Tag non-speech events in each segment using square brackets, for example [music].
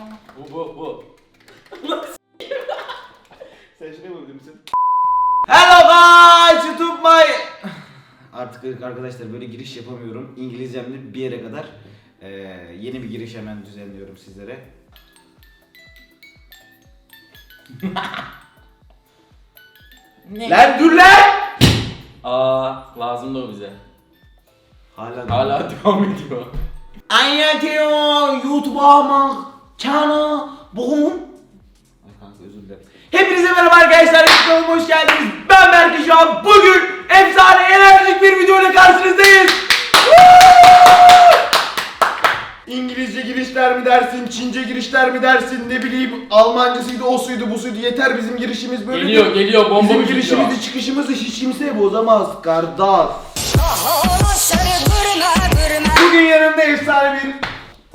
tamam. Bu bu bu. [laughs] Sen şunu yapabilir misin? Hello guys YouTube my... Artık arkadaşlar böyle giriş yapamıyorum. İngilizcemde bir yere kadar. Ee, yeni bir giriş hemen düzenliyorum sizlere. [laughs] Ne? Lan dur lan! Aa lazım da o bize. Hala Hala devam ediyor. Anlatıyor YouTube'a mı? Çana bugün. Ay kanka özür dilerim. Hepinize merhaba arkadaşlar. Kanalıma hoş geldiniz. Ben Berke şu an. Bugün efsane enerjik bir video ile karşınızdayız. İngilizce girişler mi dersin, Çince girişler mi dersin, ne bileyim Almancasıydı, o suydu, bu suydu. Yeter bizim girişimiz böyle. Geliyor geliyor bomba Bizim bir girişimizi, çıkışımızı hiç kimse bozamaz kardeş. Bugün yanımda efsane bir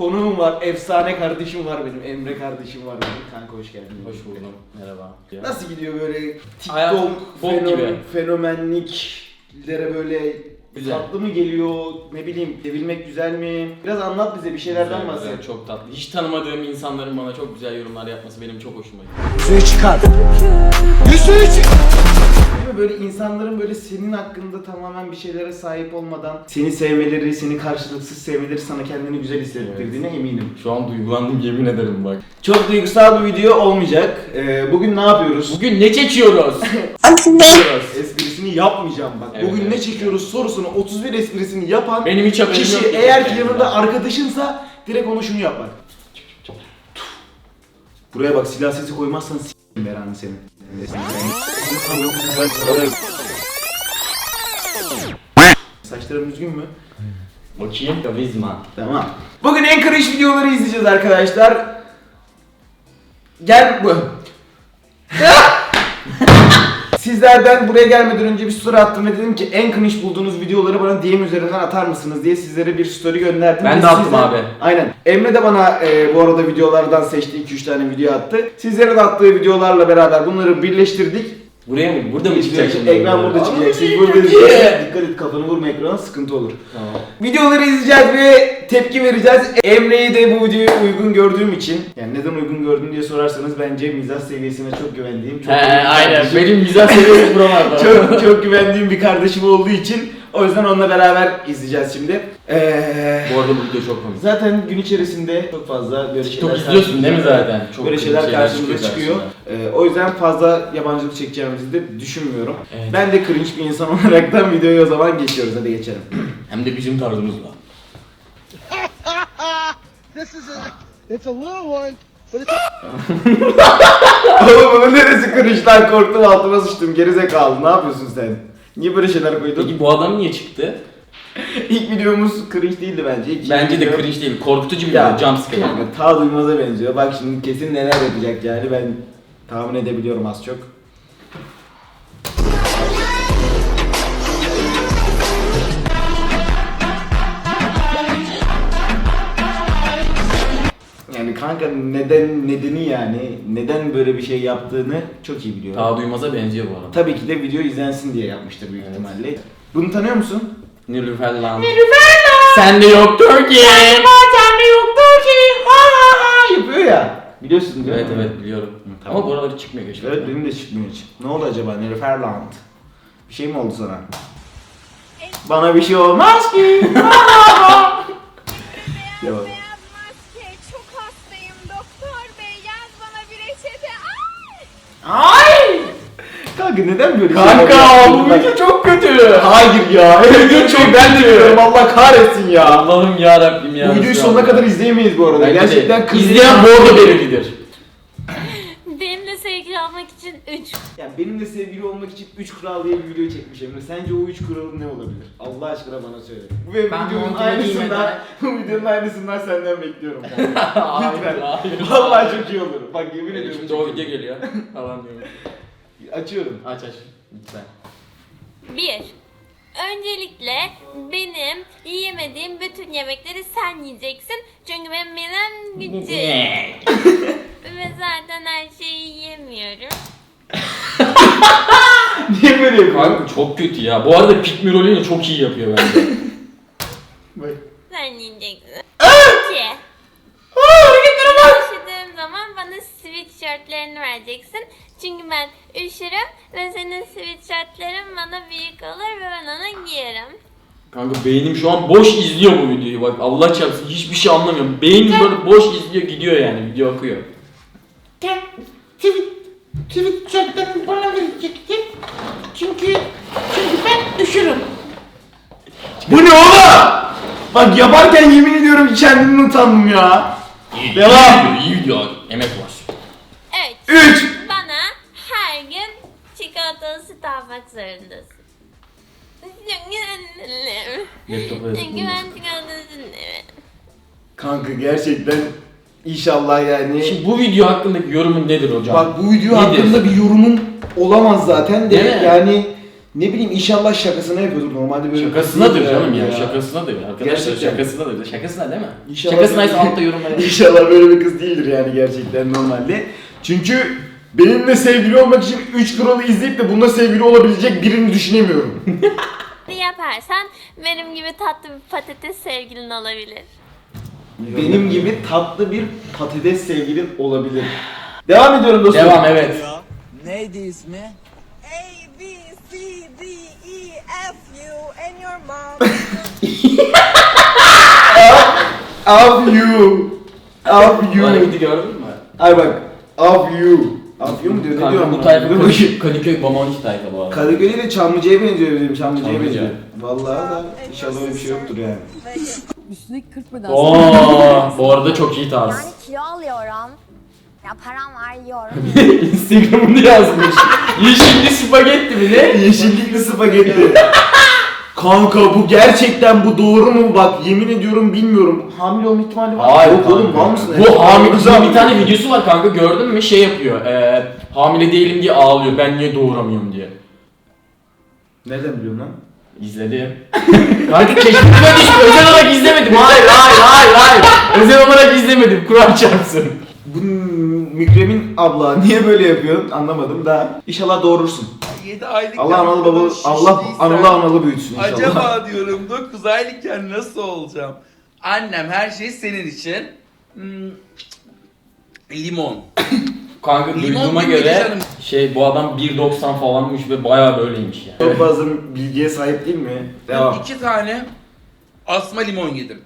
konuğum var. Efsane kardeşim var benim. Emre kardeşim var benim. Kanka hoş geldin. Hoş buldum. Merhaba. Nasıl gidiyor böyle TikTok bok fenomen, gibi. fenomenliklere böyle Güzel. tatlı mı geliyor? Ne bileyim sevilmek güzel mi? Biraz anlat bize bir şeylerden Güzel, bahset. güzel, çok tatlı. Hiç tanımadığım insanların bana çok güzel yorumlar yapması benim çok hoşuma gidiyor. Değil mi? Böyle insanların böyle senin hakkında tamamen bir şeylere sahip olmadan seni sevmeleri, seni karşılıksız sevmeleri sana kendini güzel hissettirdiğine eminim. Şu an duygulandım yemin ederim bak. Çok duygusal bir video olmayacak. Ee, bugün ne yapıyoruz? Bugün ne çekiyoruz? [laughs] Esprisini yapmayacağım bak. Evet, bugün evet. ne çekiyoruz sorusunu 31 esprisini yapan Benim hiç haberim kişi yok. eğer ki yanında arkadaşınsa direkt ona şunu yap bak. Buraya bak silah sesi koymazsan s***im belanı senin. Saçlarım düzgün mü? Bakayım karizma. Tamam. Bugün en cringe videoları izleyeceğiz arkadaşlar. Gel bu. [laughs] Sizlerden buraya gelmeden önce bir story attım ve dedim ki en cringe bulduğunuz videoları bana DM üzerinden atar mısınız diye sizlere bir story gönderdim. Ben Ve de attım sizler- abi. Aynen. Emre de bana e, bu arada videolardan seçti 2-3 tane video attı. Sizlere de attığı videolarla beraber bunları birleştirdik. Buraya mı? Burada mı çıkacak şimdi? Ekran burada çıkacak. Siz burada izleyeceksiniz. Dikkat et kafanı vurma ekrana sıkıntı olur. Tamam. Videoları izleyeceğiz ve tepki vereceğiz. Emre'yi de bu videoya uygun gördüğüm için, yani neden uygun gördün diye sorarsanız bence mizah seviyesine çok güvendiğim, çok He aynen kardeşim- benim mizah seviyem buralarda. [laughs] çok çok güvendiğim bir kardeşim olduğu için o yüzden onunla beraber izleyeceğiz şimdi. Ee, Bu arada bu video çok komik. zaten gün içerisinde çok fazla böyle TikTok şeyler izliyorsun değil mi zaten? Çok böyle şeyler şeyler karşımıza çıkıyor. Ee, o yüzden fazla yabancılık çekeceğimizi de düşünmüyorum. Evet. Ben de cringe bir insan [laughs] olaraktan videoya o zaman geçiyoruz. Hadi geçelim. [clears throat] Hem de bizim tarzımızla. [laughs] This is a, it's a little one, [laughs] Oğlum bunun neresi cringe'den korktum altıma sıçtım gerizekalı ne yapıyorsun sen? Niye böyle şeyler koydun? Peki bu adam niye çıktı? [laughs] İlk videomuz cringe değildi bence. İkinci Bence de video- cringe değil, korkutucu bir video, jumpscare. kanka, Ta duymaza benziyor. Bak şimdi kesin neler yapacak yani ben tahmin edebiliyorum az çok. Kanka neden nedeni yani neden böyle bir şey yaptığını çok iyi biliyorum. Daha duymaza benziyor bu arada. Tabii ki de video izlensin diye yapmıştır büyük Evet. ihtimalle. Bunu tanıyor musun? Nilüfer lan. Sende yoktur ki. Sende yoktur ki. Ha ha ha yapıyor ya. Biliyorsun değil Evet mi? evet biliyorum. tamam. Ama bu çıkmıyor geçti. Evet benim de çıkmıyor hiç. Ne oldu acaba Nilüferland? Bir şey mi oldu sana? Bana bir şey olmaz ki. [laughs] Ay! Ay! Kanka neden böyle Kanka şeyler bu video çok kötü. Hayır ya. Video çok ben de biliyorum. Allah kahretsin ya. Allah'ım ya Rabbim ya. Bu videoyu sonuna kadar izleyemeyiz bu arada. Bence de. Gerçekten kız İzleyen bordo belirlidir. Benimle sevgili olmak için 3. Yani benimle sevgili olmak için 3 kural diye bir video çekmiş Emre. Sence o 3 kuralın ne olabilir? Allah aşkına bana söyle. Bu ve Ben videonun montumu aynısından, [laughs] bu videonun aynısından senden bekliyorum kanka. [laughs] Lütfen. hayır. Vallahi çok iyi olur. Bak yemin Benim ediyorum. Şimdi çok o iyi video geliyor. [laughs] Falan diyorum. Açıyorum. Aç aç. Lütfen. 1. Öncelikle benim yiyemediğim bütün yemekleri sen yiyeceksin. Çünkü benim midem küçük. Ve zaten her şeyi yiyemiyorum. [laughs] Niye böyle yapıyor? Kanka çok kötü ya. Bu arada Pikmirolini çok iyi yapıyor bence. [laughs] Bak. Sen yiyeceksin. İki. Aa, hareketlere bak. Üşüdüğüm zaman bana sweatshirtlerini vereceksin. Çünkü ben üşürüm ve senin sweatshirtlerin bana büyük olur ve ben onu giyerim. Kanka beynim şu an boş izliyor bu videoyu bak Allah çarpsın hiçbir şey anlamıyorum. Beynim böyle boş izliyor gidiyor yani video akıyor. Tek, tweet şartlarını bana verecektin. Çünkü, çünkü ben üşürüm. Bu ne oğlum? Bak yaparken yemin ediyorum kendimden utandım ya. Devam. İyi video, iyi video. Emek var. Evet. 3 Bana her gün çikolatalı süt almak zorundasın. Çünkü ben çikolatalı süt severim. Kanka gerçekten inşallah yani. Şimdi bu video hakkındaki yorumun nedir hocam? Bak bu video Nedir? hakkında bir yorumum olamaz zaten de Değil mi? yani ne bileyim inşallah şakasına yapıyordur normalde böyle Şakasınadır değil canım yani ya, şakasınadır. Arkadaşlar Gerçekten. şakasınadır. Şakasına değil mi? İnşallah Şakasınaysa altta yorumlara. İnşallah böyle bir kız değildir yani gerçekten normalde. Çünkü benimle sevgili olmak için 3 kralı izleyip de bununla sevgili olabilecek birini düşünemiyorum. Bir [laughs] yaparsan benim gibi tatlı bir patates sevgilin olabilir. Benim gibi tatlı bir patates sevgilin olabilir. Devam ediyorum dostum. Devam evet. Neydi ismi? A, B, C, D, E, F, U, and your mom. [laughs] Of you. Of you. Hareketi gördün mü? Ay bak. Of you. Of you mu diyor? Ne diyor? Kanka bu amına tayfa koyayım? Kadıköy, Kadıköy Bomonti tayfa bu arada. Kadıköy'e de Çamlıca'ya benziyor bizim Çamlıca'ya Çamlıca. benziyor. Vallahi da inşallah öyle bir şey yoktur yani. [laughs] Üstündeki 40 beden. Oo, bu arada çok iyi tarz. Yani kilo alıyorum. Ya param var yiyorum. [laughs] Instagram'ını yazmış. Yeşilli spagetti mi ne? Yeşillikli spagetti. Kanka bu gerçekten bu doğru mu? Bak yemin ediyorum bilmiyorum. Hamile olma ihtimali var. Hayır Yok oğlum kanka. var mısın? Bu hamile bir tane videosu var kanka gördün mü şey yapıyor. E, hamile değilim diye ağlıyor. Ben niye doğuramıyorum diye. Nereden biliyorsun lan? İzledim. kanka keşfetime düştü. Özel olarak izlemedim. Hayır hayır hayır hayır. Özel olarak izlemedim. Kur'an çarpsın. Bu Mükremin abla niye böyle yapıyorsun anlamadım da. İnşallah doğurursun. 7 aylık Allah analı babalı, Allah analı analı büyütsün inşallah. Acaba diyorum 9 aylıkken nasıl olacağım? Annem her şey senin için. Hmm, limon. Kanka duyduğuma gibi göre canım. şey bu adam 1.90 falanmış ve bayağı böyleymiş yani. Çok fazla bilgiye sahip değil mi? Devam. İki tane asma limon yedim.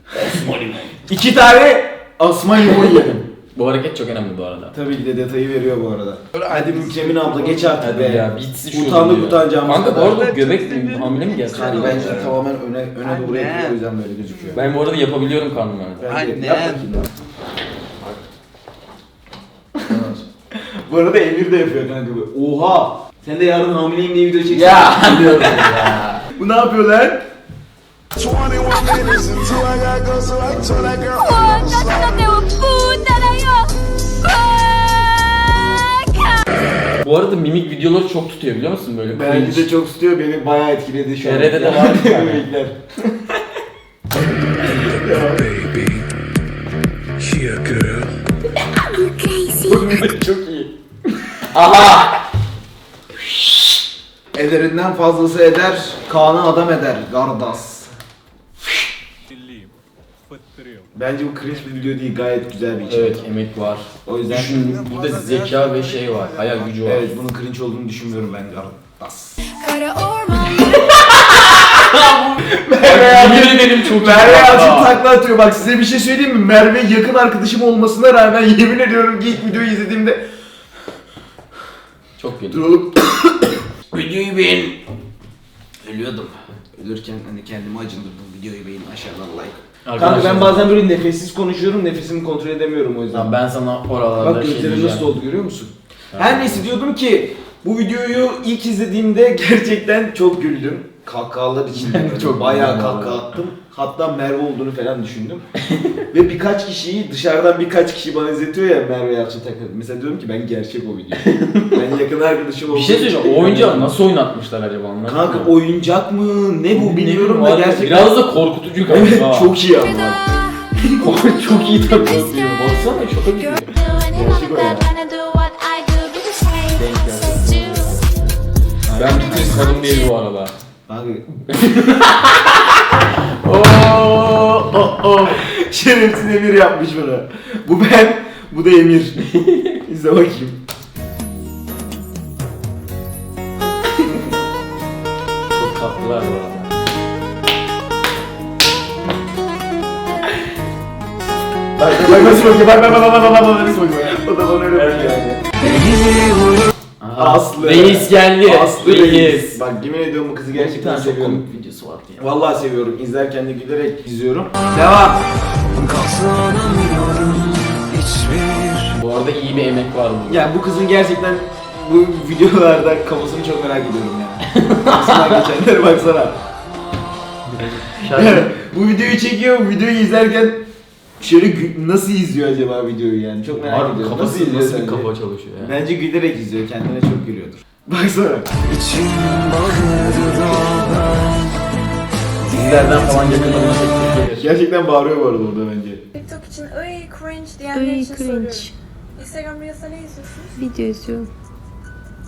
İki tane asma limon yedim. Bu hareket çok önemli bu arada. Tabii ki de detayı veriyor bu arada. Hadi Mükremin abla geç artık Hadi be. ya bitsin şu Utandık video. utanacağımız Kanka bu kadar. arada göbek mi hamile mi gerçekten? Kanka bence tamamen öne, öne doğru yapıyor o yüzden böyle gözüküyor. Ben bu arada yapabiliyorum. Bence Anne. yap bakayım lan. Bu arada Emir de yapıyor kanka bu. Oha! Sen de yarın hamileyim diye video çeksin. Ya [laughs] diyorum ya. Bu ne yapıyor lan? Bu arada mimik videoları çok tutuyor biliyor musun böyle Bence cringe. de çok tutuyor beni bayağı etkiledi şu an. TR'de de var bir tane. Mimikler. çok iyi. Aha! Ederinden fazlası eder, Kaan'ı adam eder, Gardas. Bence bu cringe bir video değil, gayet güzel bir içerik. Evet emek var. O yüzden Düşün burada zeka ve şey var. Hayal gücü var. Evet, bunun cringe olduğunu düşünmüyorum ben Gardas. Kara orman. Yemin ederim çok Merve. Yalçın takla atıyor. Bak size bir şey söyleyeyim mi? Merve yakın arkadaşım olmasına rağmen [laughs] yemin ediyorum ki ilk videoyu izlediğimde Çok kötü. Dur oğlum. [coughs] videoyu beğen. Ölüyordum. Ölürken hani kendimi acındırdım. Videoyu beğenin aşağıdan like. Kanka ben bazen böyle nefessiz konuşuyorum. Nefesimi kontrol edemiyorum o yüzden. Tamam, ben sana oralarda Bak şey gözlerim diyeceğim. nasıl oldu görüyor musun? Her neyse diyordum ki bu videoyu ilk izlediğimde [laughs] gerçekten çok güldüm. Kahkahalar içinde [laughs] Çok bayağı kahkaha attım. Hatta Merve olduğunu falan düşündüm. Ve birkaç kişiyi dışarıdan birkaç kişi bana izletiyor ya Merve Yalçın takıl. Mesela diyorum ki ben gerçek o video. [laughs] ben yakın arkadaşım Bir olduğum şey için söyleyeceğim. O oyuncağı nasıl oynatmışlar acaba anladın Kanka mı? oyuncak mı ne bu bilmiyorum da gerçekten. Biraz da korkutucu kanka. Evet çok iyi ama. [laughs] çok iyi takılıyor. Baksana şoka gidiyor. Ben bir kız kadın değil bu arada. Kanka [laughs] Oo, oh, oh. Şerefsiz Emir yapmış bunu. Bu ben, bu da Emir. İzle bakayım. Çok tatlılar bu arada. Bak bak nasıl bakıyor, bak bak bak bak bak bak nasıl bakıyor. Aslı. Reis geldi. Aslı Reis. Reis. Bak yemin ediyorum bu kızı Bir gerçekten tane çok seviyorum. komik videosu vardı ya. Vallahi seviyorum. İzlerken de gülerek izliyorum. Devam. Bu arada iyi bir emek var burada. Yani bu kızın gerçekten bu videolarda kafasını çok merak ediyorum yani. Aslına [laughs] geçenlere baksana. Şarkı [laughs] bu videoyu çekiyor, bu videoyu izlerken şöyle gü- nasıl izliyor acaba videoyu yani çok merak Harbi ediyorum. kafası izliyor nasıl bir kafa çalışıyor ya. Bence gülerek izliyor, kendine çok gülüyordur. [laughs] Baksana. Dizilerden falan yakından ona teklif gelir. Gerçekten bağırıyor bu arada orada bence. TikTok için ıy cringe diyenler Ay için soruyorum. cringe. Instagram Reels'ta ne izliyorsunuz? Video izliyorum.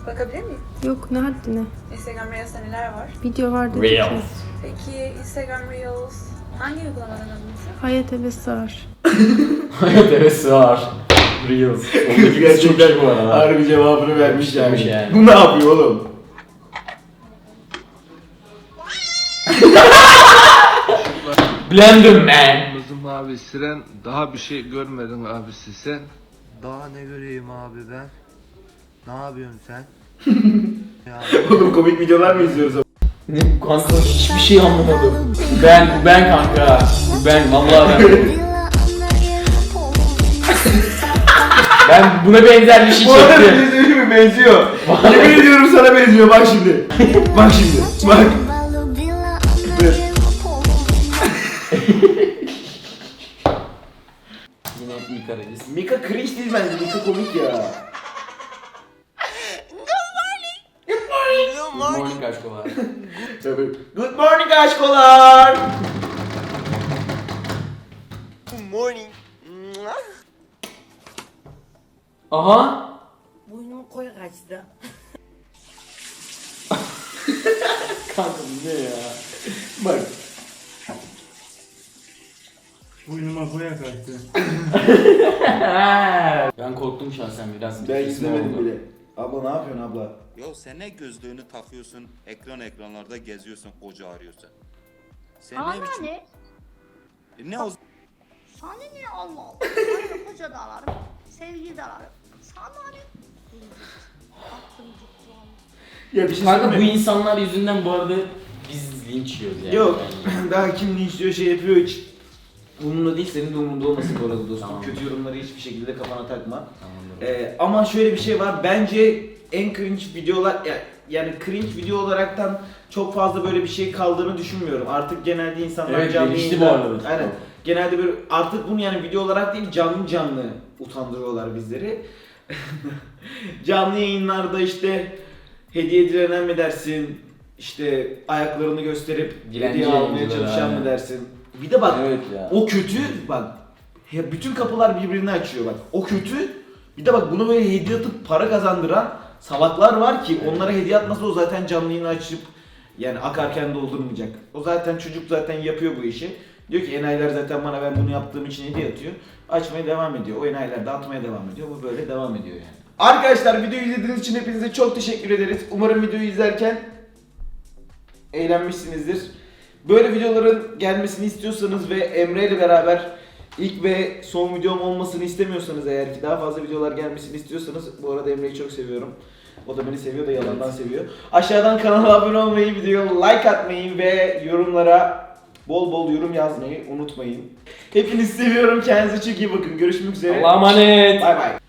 Bakabilir miyim? Yok ne haddine. Instagram Reels'ta neler var? Video vardı. Reels. Peki Instagram Reels hangi uygulamadan alınmışsın? Hayat eve sığar. [laughs] Hayat evet sığar. Reels. Oradaki [laughs] iyi bu arada. Harbi cevabını vermiş yani. Vermiş yani. Bu ne yapıyor oğlum? [laughs] Blender man. Kızım abi siren daha bir şey görmedin abisi sen. Daha ne göreyim abi ben? Ne yapıyorsun sen? ya Oğlum komik videolar mı izliyoruz? Ne kanka hiçbir şey anlamadım. Ben bu ben kanka. Ben vallahi ben. [laughs] ben buna benzer bir şey Bu arada bir çektim. söyleyeyim mi? Benziyor. Yemin ediyorum sana benziyor bak şimdi. Bak şimdi. Bak. Yine Mika Reis. Mika cringe değil bence. Mika komik ya. Good morning aşkolar. Good morning aşkolar. [laughs] Aha. Boynumu koy kaçtı. [laughs] Kanka bu ne ya? Bak. Burnuma koya kaçtı. [laughs] ben korktum şahsen biraz. Ben izlemedim bile. Abla ne yapıyorsun abla? Ya sen ne gözlüğünü takıyorsun, ekran ekranlarda geziyorsun, koca arıyorsun. Sen ne biçim? ne? E ne o Sana ne Allah Allah. Ben de koca da ararım. Sevgili de ararım. Sana ne? Aklım gitti. Ya bir şey Kanka bu söyleyeyim insanlar yüzünden bu arada biz linç yiyoruz yani. Yok. [laughs] Daha kim istiyor şey yapıyor hiç. Umurumda değil senin de umurunda olmasın bu arada dostum. Tamam. Kötü yorumları hiçbir şekilde kafana takma. Tamamdır. Ee, ama şöyle bir şey var. Bence en cringe videolar ya- yani cringe video olaraktan çok fazla böyle bir şey kaldığını düşünmüyorum. Artık genelde insanlar Evet, canlı gelişti yayında- bu arada. Aynen. Genelde böyle artık bunu yani video olarak değil canlı canlı utandırıyorlar bizleri. [laughs] canlı yayınlarda işte hediye edilenen mi dersin? İşte ayaklarını gösterip Dilenci hediye almaya yayıncılar, çalışan mı aynen. dersin? Bir de bak Evet ya. o kötü bak bütün kapılar birbirini açıyor bak. O kötü. Bir de bak bunu böyle hediye atıp para kazandıran salaklar var ki onlara hediye atmasa o zaten canlı yayını açıp yani akarken doldurmayacak. O zaten çocuk zaten yapıyor bu işi. Diyor ki enayiler zaten bana ben bunu yaptığım için hediye atıyor. Açmaya devam ediyor. O enayiler de atmaya devam ediyor. Bu böyle devam ediyor yani. Arkadaşlar videoyu izlediğiniz için hepinize çok teşekkür ederiz. Umarım videoyu izlerken eğlenmişsinizdir. Böyle videoların gelmesini istiyorsanız ve Emre ile beraber ilk ve son videom olmasını istemiyorsanız eğer ki daha fazla videolar gelmesini istiyorsanız bu arada Emre'yi çok seviyorum. O da beni seviyor da yalandan seviyor. Aşağıdan kanala abone olmayı, videoya like atmayı ve yorumlara bol bol yorum yazmayı unutmayın. Hepinizi seviyorum. Kendinize çok iyi bakın. Görüşmek üzere. Allah'a emanet. Bay bay.